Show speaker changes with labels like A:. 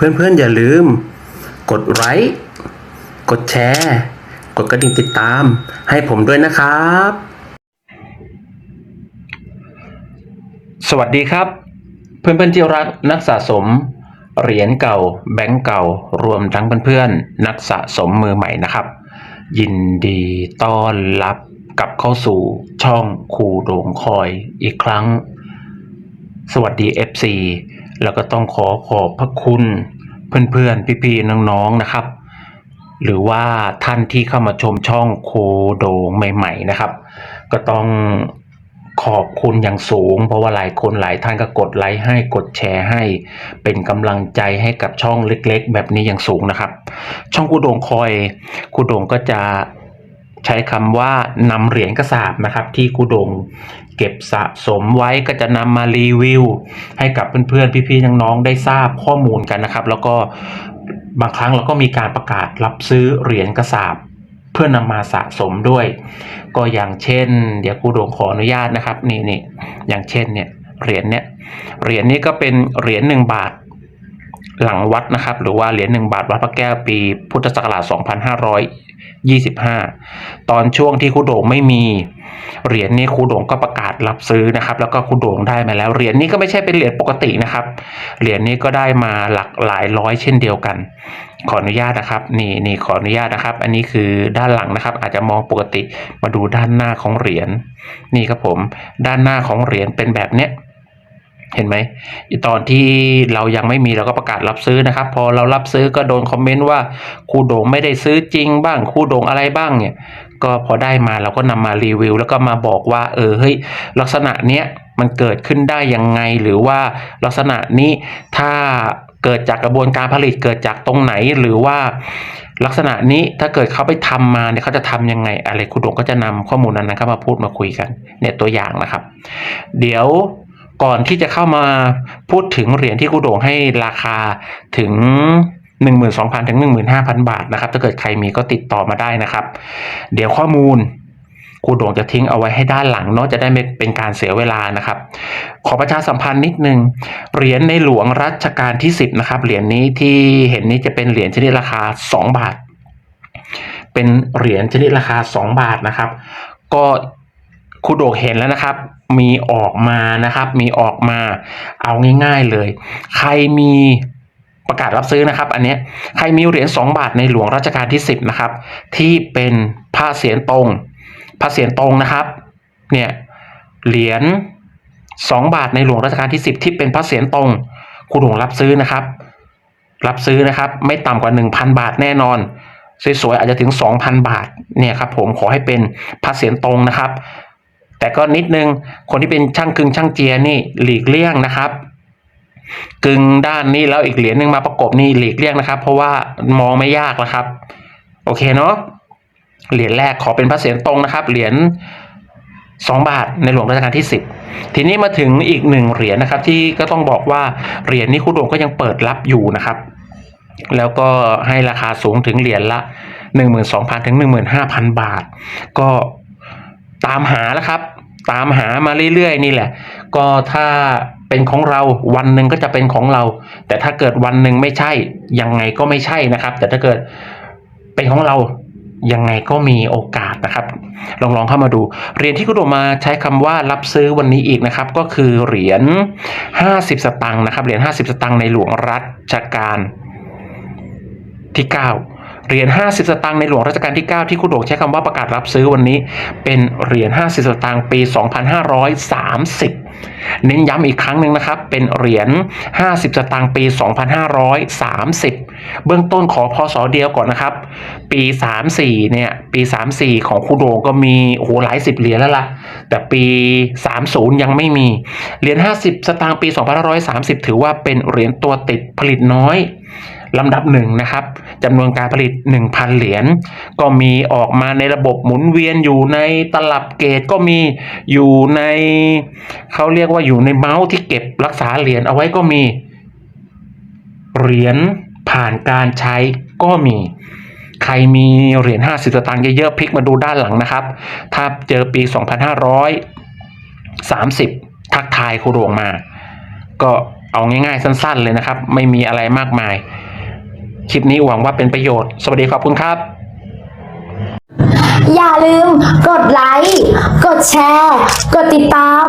A: เพื่อนๆ อย่าลืม กดไลค์กดแชร์ กดกระดิ่งติดตาม ให้ผมด้วยนะครับ สวัสดีครับ เพื่อนๆที่รักนักสะสม เหรียญเก่า แบงก์เก่า รวมทั้งเพื่อนๆนักสะสมมือใหม่นะครับ ยินดีต้อนรับกลับเข้าสู่ช่องคูโดงคอยอีกครั้ง สวัสดี FC แล้วก็ต้องขอขอบพระคุณ เพื่อนๆ พี่ๆ น้องๆ นะครับ หรือว่าท่านที่เข้ามาชมช่องโคโดงใหม่ ๆ นะครับ ก็ต้องขอบคุณอย่างสูง เพราะว่าหลายคนหลายท่านก็กดไลค์ให้กดแชร์ให้ เป็นกำลังใจให้กับช่องเล็ก ๆ แบบนี้อย่างสูงนะครับ ช่องคูโดงคอยคูโดงก็จะใช้คำว่านำเหรียญกระสาบนะครับ ที่คูโดง เก็บสะสมไว้ก็จะนำมารีวิว ให้กับเพื่อนๆ พี่ๆ น้องๆ ได้ทราบข้อมูลกันนะครับ แล้วก็บางครั้งเราก็มีการประกาศรับซื้อเหรียญกระสาบเพื่อนำมาสะสมด้วย ก็อย่างเช่น เดี๋ยวครูโดงขออนุญาตนะครับนี่นี่อย่างเช่นเนี่ยเหรียญเนี่ยเหรียญนี้ก็เป็นเหรียญหนึ่งบาทหลังวัดนะครับ หรือว่าเหรียญหนึ่งบาทวัดพระแก้วปีพุทธศักราช 25 ตอนช่วงที่ครูโด่งไม่มีเหรียญนี้ครูโด่งก็ประกาศรับซื้อนะครับ แล้วก็ครูโด่งได้มาแล้วเหรียญนี้ก็ไม่ใช่เป็นเหรียญปกตินะครับ เหรียญนี้ก็ได้มาหลักหลายร้อยเช่นเดียวกัน ขออนุญาตนะครับ นี่นี่ขออนุญาตนะครับ อันนี้คือด้านหลังนะครับ อาจจะมองปกติมาดูด้านหน้าของเหรียญนี่ครับผม ด้านหน้าของเหรียญเป็นแบบเนี้ย เห็นไหมตอนที่เรายังไม่มีเราก็ประกาศรับซื้อนะครับ พอเรารับซื้อก็โดนคอมเมนต์ว่าครูโด่งไม่ได้ซื้อจริงบ้างครูโด่งอะไรบ้างเนี่ย ก็พอได้มาเราก็นำมารีวิว แล้วก็มาบอกว่า เออเฮ้ยลักษณะเนี้ยมันเกิดขึ้นได้ยังไงหรือว่าลักษณะนี้ถ้าเกิดจากกระบวนการผลิตเกิดจากตรงไหนหรือว่าลักษณะนี้ถ้าเกิดเขาไปทำมาเนี่ยเขาจะทำยังไงอะไรครูโด่งก็จะนำข้อมูลนั้นนะครับมาพูดมาคุยกันเนี่ยตัวอย่างนะครับ เดี๋ยว ก่อนที่จะเข้ามาพูดถึงเหรียญที่ครูโด่งให้ราคาถึง 12,000 ถึง 15,000 บาทนะครับ ถ้าเกิดใครมีก็ติดต่อมาได้นะครับ เดี๋ยวข้อมูลครูโด่งจะทิ้งเอาไว้ให้ด้านหลังเนาะจะได้ไม่เป็นการเสียเวลานะครับ ขอประชาสัมพันธ์นิดนึง เหรียญในหลวงรัชกาลที่ 10 นะครับ เหรียญนี้ที่เห็นนี้จะเป็นเหรียญชนิดราคา 2 บาท เป็นเหรียญชนิดราคา 2 บาทนะครับ ก็ครูโดกเห็นแล้วนะครับ มีออกมานะครับ มีออกมาเอาง่ายๆเลย ใครมีประกาศรับซื้อนะครับ อันนี้ใครมีเหรียญ2บาทในหลวงรัชกาลที่ 10นะครับ ที่เป็นผ้าเสียนตรงผ้าเสียนตรงนะครับ เนี่ยเหรียญ2บาทในหลวงรัชกาลที่ 10 ที่เป็นผ้าเสียนตรงครูโดงรับซื้อนะครับ รับซื้อนะครับ ไม่ต่ำกว่า 1,000 บาทแน่นอนสวยๆอาจจะถึง 2,000 บาทเนี่ยครับผมขอให้เป็นผ้าเสียนตรงนะครับ แต่ก็นิดนึงคนที่เป็นช่างกึงช่างเจียนี่หลีกเลี่ยงนะครับกึงด้านนี้แล้วอีกเหรียญหนึ่งมาประกบนี่หลีกเลี่ยงนะครับ เพราะว่ามองไม่ยากนะครับ โอเคเนาะเหรียญแรกขอเป็นพระเศียรตรงนะครับ เหรียญสองบาทในหลวงรัชกาลที่สิบทีนี้มาถึงอีกหนึ่งเหรียญนะครับ ที่ก็ต้องบอกว่าเหรียญนี้คุณโดงก็ยังเปิดรับอยู่นะครับ แล้วก็ให้ราคาสูงถึงเหรียญละหนึ่งหมื่นสองพันถึงหนึ่งหมื่นห้าพันบาท ก็ ตามหาแล้วครับ ตามหามาเรื่อยๆ นี่แหละ ก็ถ้าเป็นของเราวันหนึ่งก็จะเป็นของเรา แต่ถ้าเกิดวันหนึ่งไม่ใช่ยังไงก็ไม่ใช่นะครับ แต่ถ้าเกิดเป็นของเรายังไงก็มีโอกาสนะครับ ลองลองเข้ามาดู เหรียญที่คุณโดมาใช้คำว่ารับซื้อวันนี้อีกนะครับ ก็คือเหรียญ 50 สตังค์นะครับ เหรียญ 50 สตังค์ในหลวงรัชกาลที่ 9 เหรียญ50 สตางค์ในหลวงรัชกาลที่ 9 ที่คุณโด่งใช้คำว่าประกาศรับซื้อวันนี้ เป็นเหรียญ50 สตางค์ปี 2530 เน้นย้ำอีกครั้งหนึ่งนะครับ เป็นเหรียญ50 สตางค์ปี 2530 เบื้องต้นขอพศเดียวก่อนนะครับ ปี 34 เนี่ย ปี 34 ของคุณโด่งก็มีโอ้โหหลายสิบเหรียญแล้วล่ะ แต่ปี 30 ยังไม่มี เหรียญ50 สตางค์ปี 2530 ถือว่าเป็นเหรียญตัวติดผลิตน้อย ลำดับหนึ่งนะครับจำนวนการผลิต 1,000 เหรียญก็มีออกมาในระบบหมุนเวียนอยู่ในตลับเกตก็มีอยู่ในเขาเรียกว่าอยู่ในเมาส์ที่เก็บรักษาเหรียญเอาไว้ก็มีเหรียญผ่านการใช้ก็มีใครมีเหรียญ50สตางค์เยอะๆพลิกมาดูด้านหลังนะครับ ถ้าเจอปี 2530 ทักทายครูโรงมา ก็เอาง่ายๆสั้นๆเลยนะครับ ไม่มีอะไรมากมาย คลิปนี้หวังว่าเป็นประโยชน์ สวัสดีขอบคุณครับ
B: อย่าลืมกดไลค์ กดแชร์ กดติดตาม